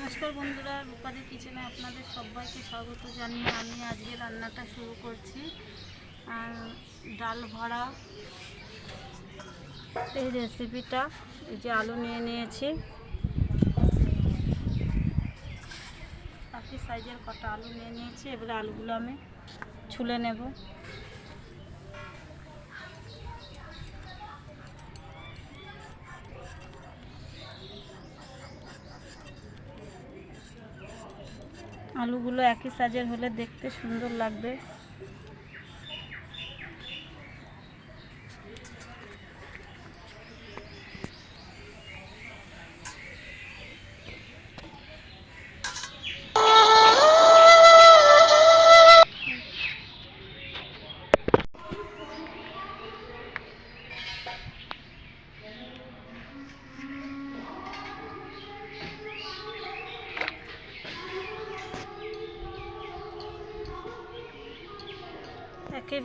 নমস্কার বন্ধুরা রূপাদি কিচেনে আপনাদের সবাইকে স্বাগত জানিয়ে আমি আজকে রান্নাটা শুরু করছি। ডাল ভরা। এই রেসিপিটা এই যে আলু নিয়ে নিয়েছি। বাকি সাইজের কটা আলু নিয়ে নিয়েছি, এবারে আলুগুলো আমি ছুলে নেব। আলুগুলো একই সাইজের হলে দেখতে সুন্দর লাগবে।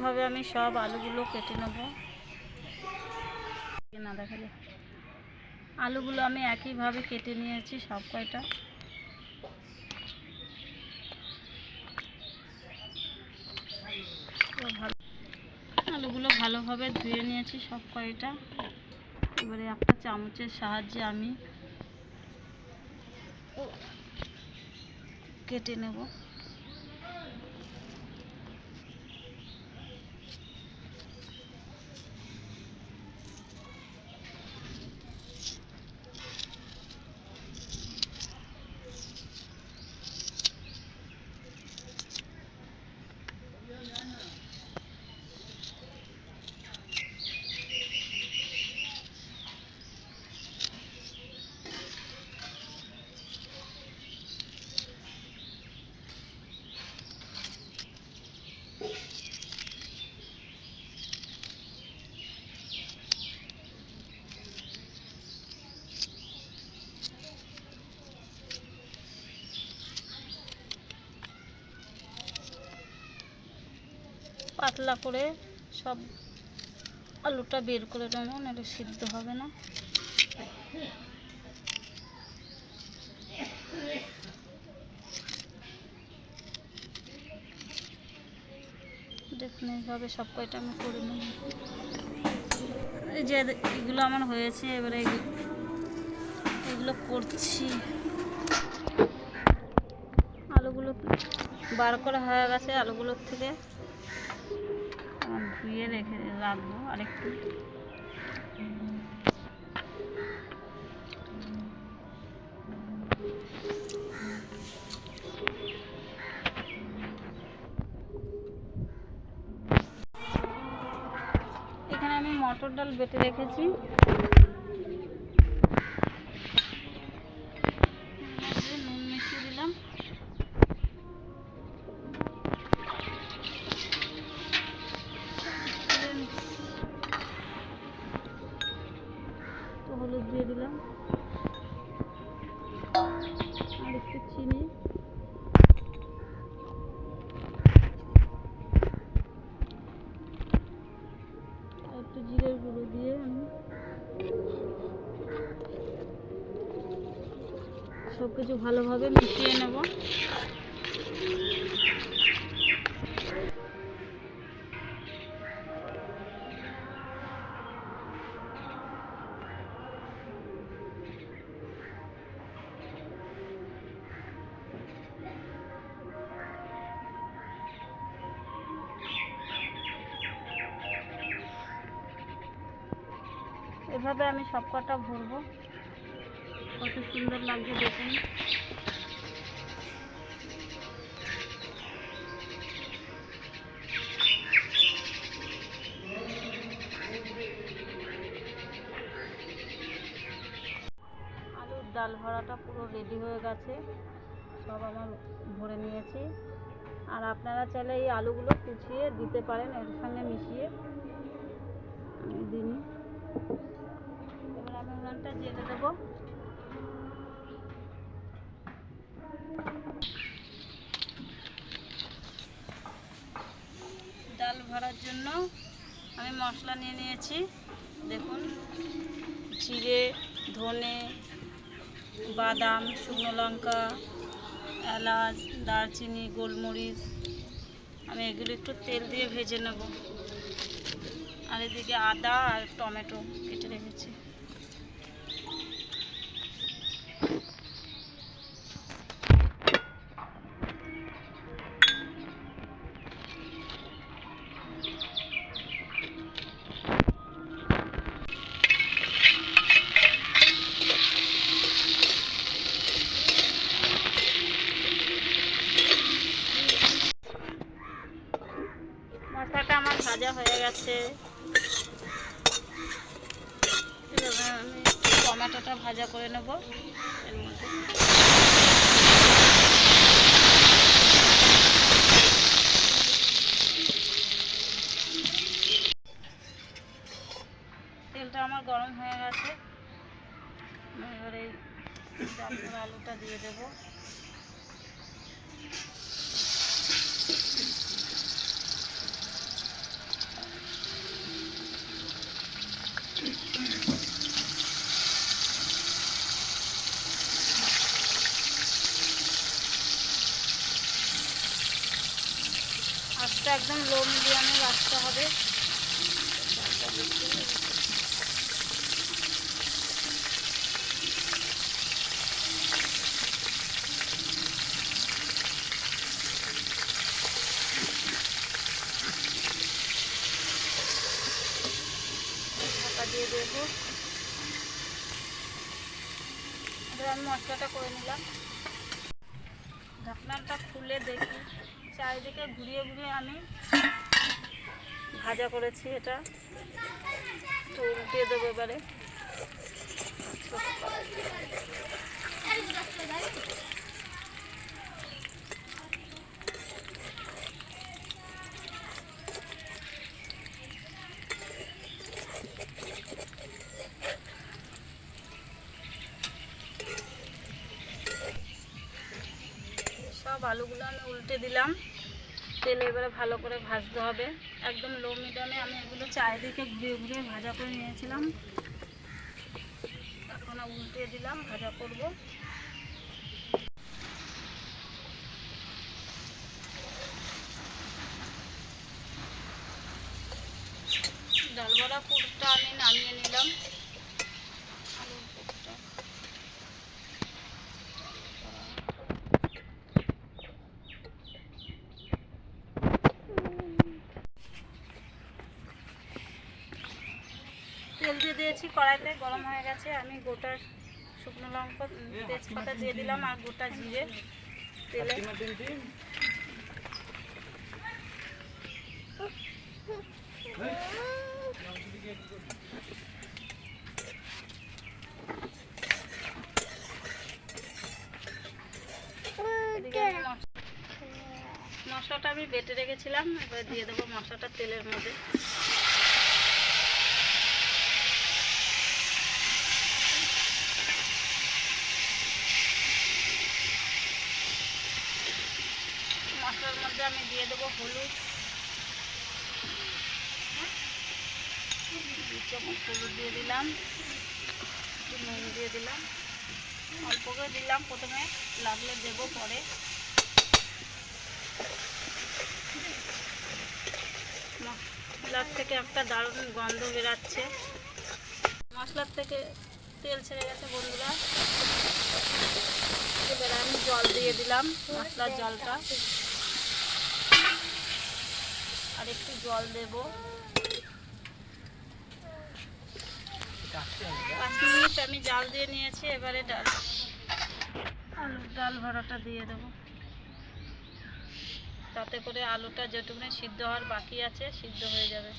একইভাবে আমি সব আলুগুলো কেটে নেব? না দেখালে আলুগুলো আমি একইভাবে কেটে নিয়েছি সব কয়টা। ভালো। আলুগুলো ভালোভাবে ধুয়ে নিয়েছি সব কয়টা। এবারে একটা চামচের সাহায্যে আমি কেটে নেব। পাতলা করে সব আলুটা বের করে নেব, নাহলে সিদ্ধ হবে না। দেখুন, এইভাবে সব কয়টা আমি করে নেব। এই যে এগুলো আমার হয়েছে, এবারে এগুলো করছি। আলুগুলো বার করা হয়ে গেছে, আলুগুলোর থেকে ধুয়ে রেখে রাখব আরেকটু। এখানে আমি মটর ডাল বেটে রেখেছি। কিছু ভালোভাবে মিশিয়ে নেব। এভাবে আমি সব কটা ভরবো। কত সুন্দর লাগছে দেখুন। আলুর ডাল ভরাটা পুরো রেডি হয়ে গেছে। সব আমার ভরে নিয়েছি। আর আপনারা চাইলে এই আলুগুলো কুচিয়ে দিতে পারেন, এর সঙ্গে মিশিয়ে দিইনি। এবার আমি উনানটা জেলে দেবো ডাল ভরার জন্য আমি মশলা নিয়ে নিয়েছি। দেখুন, জিরে, ধনে, বাদাম, শুকনো লঙ্কা, এলাচ, দারচিনি, গোলমরিচ। আমি এগুলো একটু তেল দিয়ে ভেজে নেব। আর এদিকে আদা আর টমেটো কেটে রেখেছি। এবার আমি টমেটোটা ভাজা করে নেব। এর মধ্যে। তেলটা আমার গরম হয়ে গেছে। এবারে আলুটা দিয়ে দেবো। আঁচটা একদম লো মিডিয়ামে রাখতে হবে। দিয়ে দেবো। এবার আমি মশলাটা করে নিলাম। ঢাকনাটা খুলে দেখি। চারিদিকে ঘুরিয়ে ঘুরিয়ে আমি ভাজা করেছি এটা। তো দিয়ে দেবো এবারে সব আলুগুলো আমি উল্টে দিলাম। তেলে এবারে ভালো করে ভাজতে হবে। একদম লো মিডিয়ামে আমি এগুলো চারিদিকে ঘুরিয়ে ঘুরিয়ে ভাজা করে নিয়েছিলাম। এখন উল্টে দিলাম, ভাজা করব ডাল বড়া পুরটা আমি নামিয়ে নিলাম আলুর পুরটা তেল দিয়ে দিয়েছি কড়াইতে গরম হয়ে গেছে। আমি গোটা শুকনো লঙ্কা তেজপাতা দিয়ে দিলাম আর গোটা জিরে তেলে। মশলাটা আমি বেটে রেখেছিলাম। এবার দিয়ে দেবো মশলাটা তেলের মধ্যে মশলার মধ্যে আমি দিয়ে দেবো হলুদ। দু চামচ হলুদ দিয়ে দিলাম, একটু নুন দিয়ে দিলাম। অল্প করে দিলাম প্রথমে, লাগলে দেবো পরে। মশলার থেকে একটা দারুণ গন্ধ বেরাচ্ছে। মশলার থেকে তেল ছেড়ে গেছে বন্ধুরা। এবার আমি জল দিয়ে দিলাম মশলার জলটা। আর একটু জল দেব। পাঁচ মিনিট আমি জাল দিয়ে নিয়েছি, এবারে ডাল। আলুর ডাল ভরাটা দিয়ে দেব। তাতে করে আলুটা যেটুকু সিদ্ধ হওয়ার বাকি আছে, সিদ্ধ হয়ে যাবে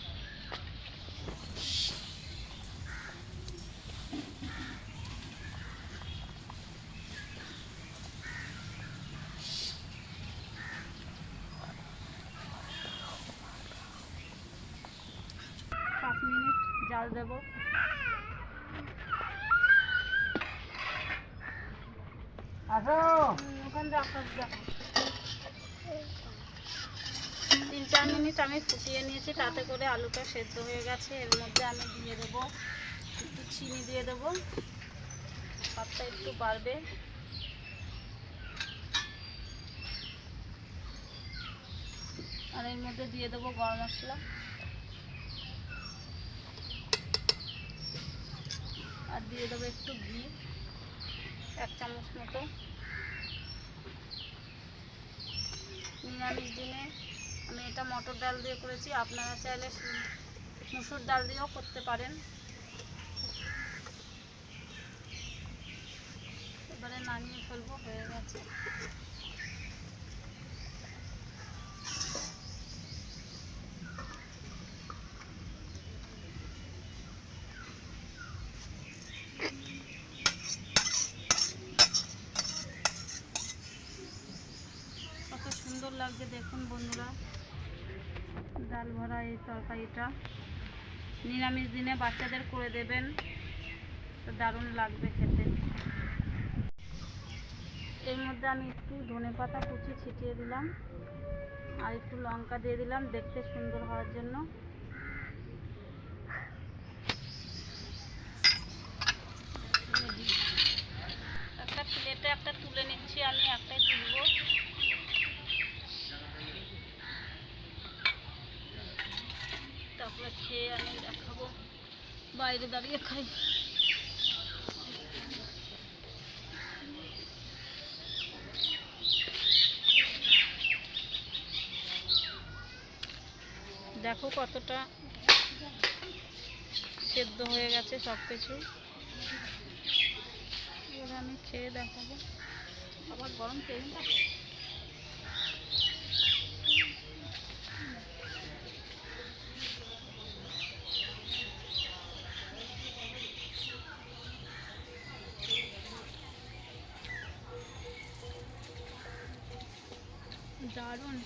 পাঁচ জাল দেব। ওখানে রাখো তিন চার মিনিট আমি ফুটিয়ে নিয়েছি তাতে করে আলুটা সেদ্ধ হয়ে গেছে। এর মধ্যে আমি দিয়ে দেবো একটু চিনি দিয়ে দেবো। স্বাদটা একটু বাড়বে। আর এর মধ্যে দিয়ে দেবো গরম মশলা। আর দিয়ে দেবো একটু ঘি, এক চামচ মতো। নিরামিষ দিনে আমি এটা মটর ডাল দিয়ে করেছি। আপনারা চাইলে মুসুর ডাল দিয়েও করতে পারেন। এবারে নামিয়ে ফেলব, হয়ে গেছে কত সুন্দর লাগছে, দেখুন বন্ধুরা। ডাল ভরা এই তরকারিটা। নিরামিষ দিনে বাচ্চাদের করে দেবেন। তো দারুণ লাগবে খেতে। এর মধ্যে আমি একটু ধনে পাতা কুচি ছিটিয়ে দিলাম। আর একটু লঙ্কা দিয়ে দিলাম, দেখতে সুন্দর হওয়ার জন্য একটা প্লেটে একটা তুলে নিচ্ছি আমি একটাই তুলবো তারপরে খেয়ে আমি দেখাবো বাইরে দাঁড়িয়ে খাই। দেখো কতটা সেদ্ধ হয়ে গেছে সব কিছু আমি খেয়ে দেখাবো। আবার গরম তেলটা। দারুণ।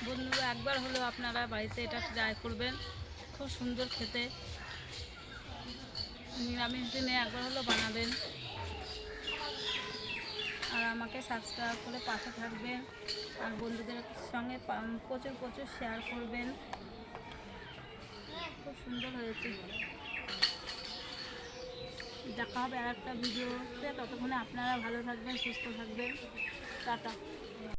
বন্ধুরা একবার হলেও আপনারা বাড়িতে এটা ট্রাই করবেন। খুব সুন্দর খেতে। নিরামিষ দিনে একবার হলেও বানাবেন। আর আমাকে সাবস্ক্রাইব করে পাশে থাকবেন। আর বন্ধুদের সঙ্গে প্রচুর প্রচুর শেয়ার করবেন। খুব সুন্দর হয়েছে। দেখা হবে আর একটা ভিডিওতে। ততক্ষণে আপনারা ভালো থাকবেন সুস্থ থাকবেন। টাটা।